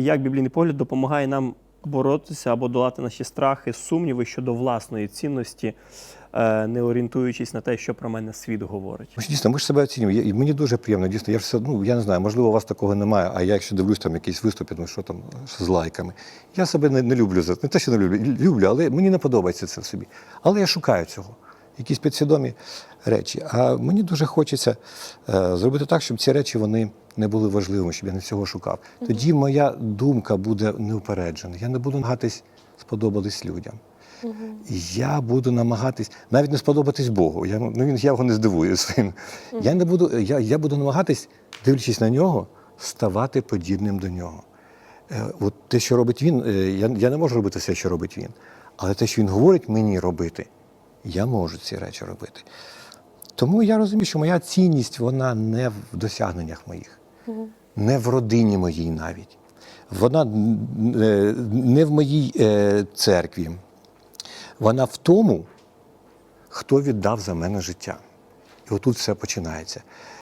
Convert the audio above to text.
Як біблійний погляд допомагає нам боротися або долати наші страхи, сумніви щодо власної цінності, е, не орієнтуючись на те, що про мене світ говорить. Дійсно, ми ж себе оцінюємо. І мені дуже приємно, дійсно. Я ж все, ну я не знаю, можливо, у вас такого немає. А я якщо дивлюсь там якісь виступи, ну що там з лайками. Я себе не, не люблю за не те, що не люблю, люблю, але мені не подобається це в собі. Але я шукаю цього. Якісь підсвідомі речі. А мені дуже хочеться е, зробити так, щоб ці речі вони не були важливими, щоб я не цього шукав. Тоді моя думка буде неупереджена. Я не буду намагатись сподобатись людям. Я буду намагатись навіть не сподобатись Богу. Я, ну, він, я його не здивую своїм. Я, не буду, я, я буду намагатись, дивлячись на нього, ставати подібним до нього. Е, от те, що робить він, е, я, я не можу робити все, що робить він. Але те, що він говорить мені робити, я можу ці речі робити. Тому я розумію, що моя цінність вона не в досягненнях моїх, не в родині моїй навіть. Вона е, не в моїй е, церкві. Вона в тому, хто віддав за мене життя. І отут все починається.